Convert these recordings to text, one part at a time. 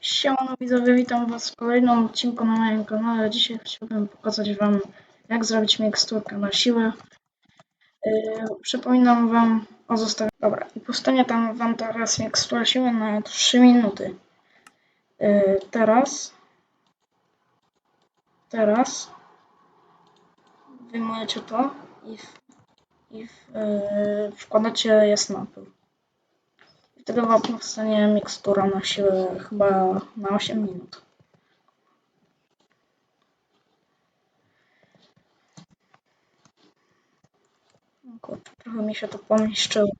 Siemano widzowie, witam was w kolejnym odcinku na moim kanale. Dzisiaj chciałbym pokazać wam jak zrobić miksturkę na siłę. Yy, przypominam wam o zostawieniu... Dobra, i powstanie tam wam teraz mikstura siły na 3 minuty. Yy, teraz... Teraz... Wyjmujecie to i, w, i w, yy, wkładacie jasnopył. Wtedy wam powstanie mikstura na siłę chyba na 8 minut. Kurczę, trochę mi się to pomieszczyło.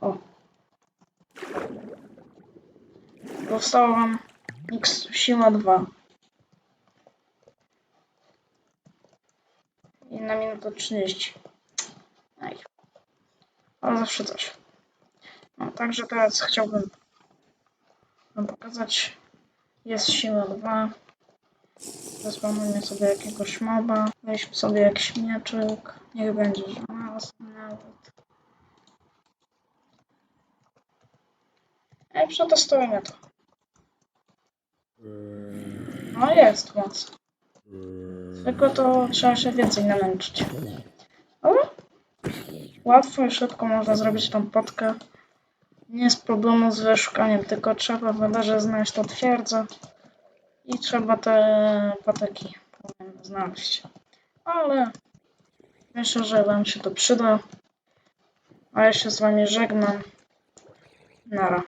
O. Wam miks siła 2. I na minutę 30. Aj. Ale zawsze coś. No, także teraz chciałbym Wam pokazać. Jest siła 2. Zespamujmy sobie jakiegoś moba. Weźmy sobie jakiś mieczyk. Niech będzie żelazny nawet. Ej, przetestujmy to. No jest moc. Tylko to trzeba się więcej namęczyć. Ale łatwo i szybko można zrobić tą potkę. Nie jest problemu z wyszukaniem, tylko trzeba wydarze znaleźć tą twierdzę i trzeba te pateki znaleźć. Ale myślę, że Wam się to przyda. A ja się z Wami żegnam. Nara.